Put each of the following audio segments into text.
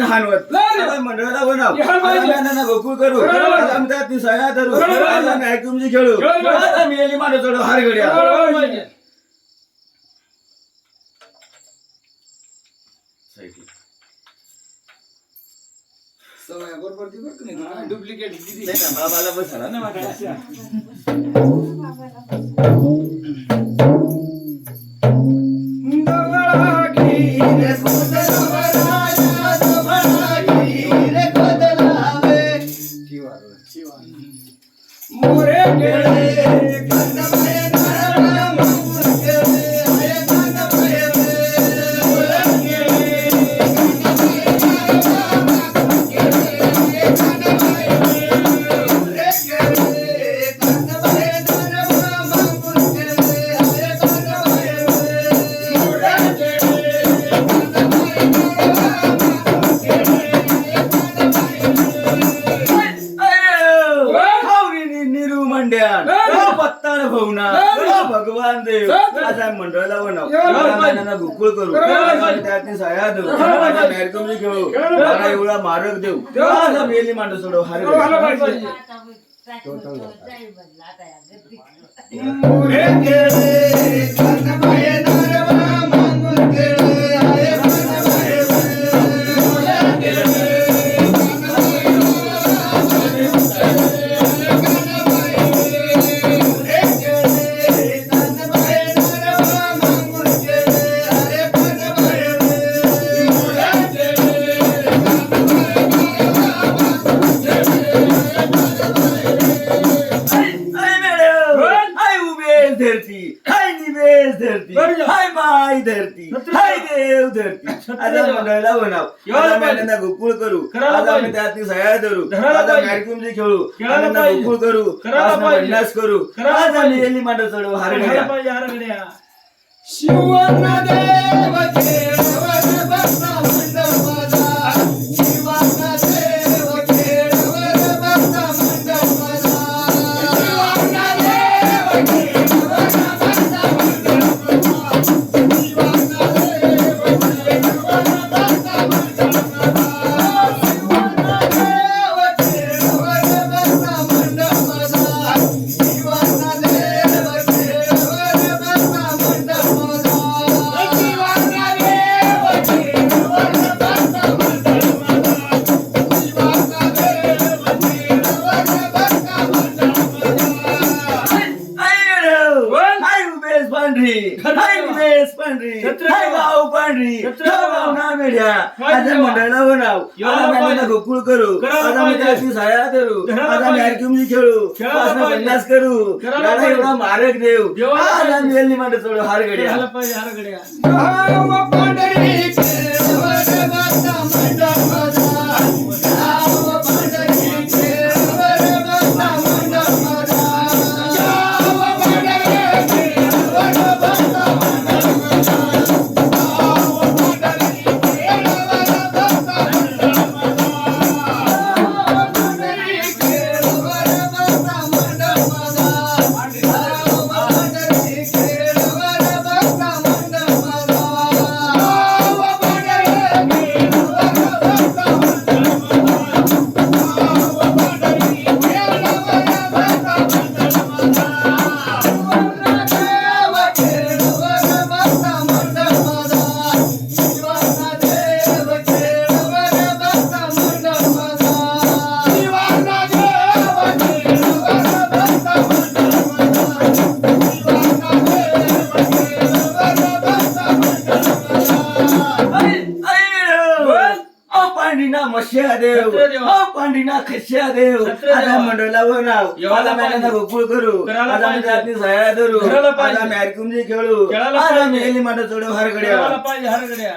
નહાનો મંડળા બનાવ. નાના ગોકુળ કરું. અમદાવાદની સહાય કરું. નાયકુમજી ખેડું. મેલી માનો થોડો બાબા બસ ને देऊ बर. आता मेली मांड सोडव हार बरोबर घड्या. पाहिजे. मोरे देवा. मंडळाला बनाव? मॅडमना गोकुळ करू करायला आता आम्ही सया धरू खेळू पाहिजे. गोकुळ करू पाहिजे. मनलास करू आज आम्ही मांड चढू हार हार घड्या. निमेश पांढरी हाय. गाव पांढरी गाव. गावना मेढ्या आता. मंडळाला बनाव आता. गोकुळ करू आता पाहिजे. त्यातनी साया धरायला आता पाहिजे. हरकिमजी खेळू आता. मनलास करू गाडा. एवढा मारक देव देवाला आज पाहिजे. आम्ही एली मांड चढू हार गड्या पांढरी खेळवर देव छत्र आता. मंडळाला बनाव मॅडमना पाहिजे. गोकुळ करू आता आम्ही. त्यातनी साया धरू पाहिजे. आम्ही हरकुमजी खेळू आज आम्ही. एली मांड चढू हार खेळायला घड्या पाहिजे हार गड्या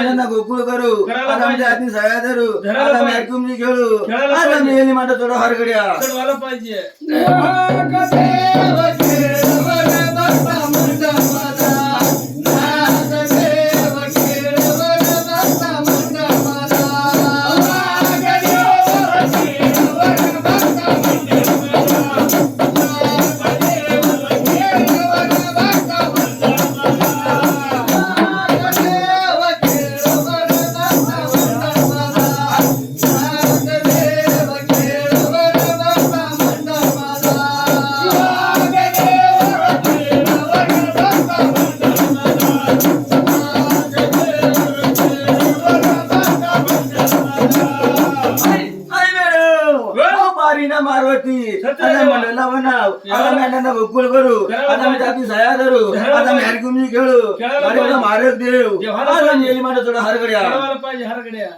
ನನ್ನ ಗೊಕ್ಕುಳುಕರು ಆರಾಮ್ದೆ ಆತನ ಸಹಾಯದರು ಆರಾಮ್ ಯಾಕುಮ್ನಿ ಕೇಳು ಆರಾಮ್ ಏನಿ ಮಾಡ ತೊಡ ಹೊರಗಡೆಯ की जया धरू आता मॅरकुमी खेळू अरे मारक देव देवाला नेली माझ्या थोडं हरगड्या. पाहिजे हरगड्या.